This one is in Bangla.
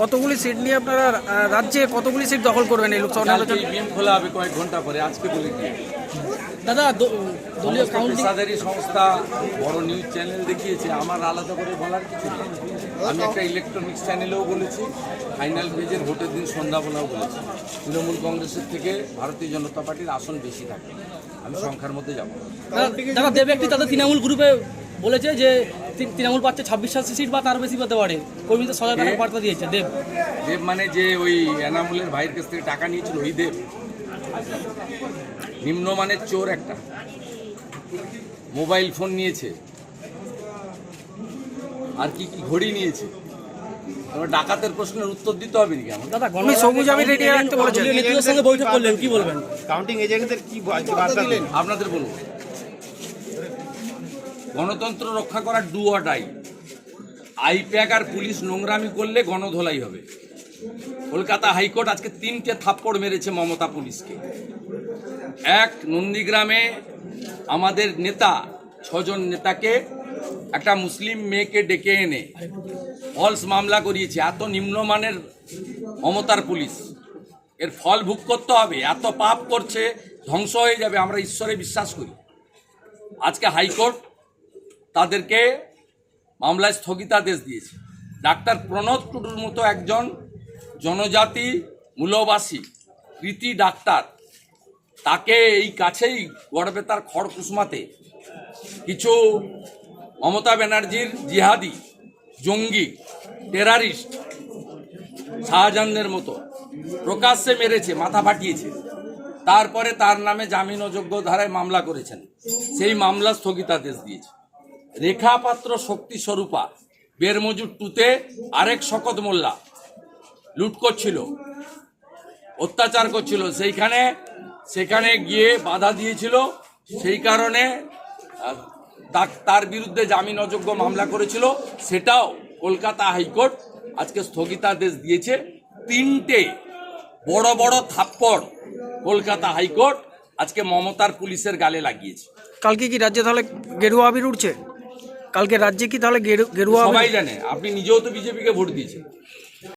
কতগুলি সিট নিয়ে আপনারা রাজ্যে কতগুলি সিট দখল করবেন এই লোকসভা নির্বাচন? খোলা হবে কয়েক ঘণ্টা পরে আজকে বলে দিয়ে দাদা দলীয় কাউন্টিং পেশাদারি সংস্থা বড় নিউজ চ্যানেল দেখিয়েছে আমার আলাদা করে বলার কিছু নেই। আমি একটা ইলেকট্রনিক্স চ্যানেলেও বলেছি ফাইনাল পেজের ভোটের দিন সন্ধ্যাবেলাও বলেছি। তৃণমূল কংগ্রেসের থেকে ভারতীয় জনতা পার্টির আসন বেশি থাকে আমি সংখ্যার মধ্যে যাব। যারা দেব ব্যক্তি তাদের তৃণমূল গ্রুপে বলেছে যে তৃণমূল পাচ্ছে ছাব্বিশ সাতশো সিট বা তার বেশি পেতে পারে। কর্মীদের সজাগ কে? বার্তা দিয়েছে দেব। দেব মানে যে ওই এনামুলের ভাইয়ের কাছ থেকে টাকা নিয়েছিল ওই দেব। নিম্নমানের চোর একটা। মোবাইল ফোন নিয়েছে। আর কি কি ঘড়ি নিয়েছে। এবার ডাকাতের প্রশ্নের উত্তর দিতে হবে নাকি আমার দাদা উনি সবুজ আবির রেডি রাখতে নেতৃত্বের সঙ্গে বৈঠক করলেন কি বলবেন? কাউন্টিং এজেন্টদের কি বার্তা দিলেন? আপনাদের বলব গণতন্ত্র রক্ষা করার ডু অর ডাই আইপ্যাক আর পুলিশ নোংরামি করলে গণধোলাই হবে। কলকাতা হাইকোর্ট আজকে তিনটে থাপ্পড় মেরেছে মমতা পুলিশকে। এক, নন্দীগ্রামে আমাদের নেতা, ছজন নেতাকে একটা মুসলিম মেয়েকে ডেকে এনে ফলস মামলা করিয়েছে। এত নিম্নমানের মমতার পুলিশ। এর ফল ভোগ করতে হবে। এত পাপ করছে, ধ্বংস হয়ে যাবে, আমরা ঈশ্বরে বিশ্বাস করি। আজকে হাইকোর্ট তাদেরকে মামলায় স্থগিতাদেশ দিয়েছে। ডাক্তার প্রণব টুডুর মতো একজন জনজাতি মূলবাসী, কৃতি ডাক্তার, তাকে এই কাছেই গড়বেতার খড়কুসমাতে কিছু মমতা ব্যানার্জির জিহাদি, জঙ্গি, টেরারিস্ট শাহজাহানের মতো প্রকাশ্যে মেরেছে, মাথা ফাটিয়েছে। তারপরে তার নামে জামিন অযোগ্য ধারায় মামলা করেছেন। সেই মামলা স্থগিতাদেশ দিয়েছে। রেখা পাত্র শক্তি স্বরূপা, বেরমজুর টুতে আরেক শকত মোল্লা। লুট করছিল, অত্যাচার করছিল। সেইখানে, সেখানে গিয়ে বাধা দিয়েছিল। সেই কারণে তার বিরুদ্ধে জামিন অযোগ্য মামলা করেছিল। সেটাও কলকাতা হাইকোর্ট আজকে স্থগিতাদেশ দিয়েছে। তিনটে বড় বড় থাপ্পড় কলকাতা হাইকোর্ট আজকে মমতার পুলিশের গালে লাগিয়েছে। কালকে কি রাজ্যে তাহলে গেরুয়া আবির উঠছে? কালকে রাজ্যে কি তাহলে গেরু- গেরুয়া সবাই জানে। আপনি নিজেও তো বিজেপিকে ভোট দিয়েছেন।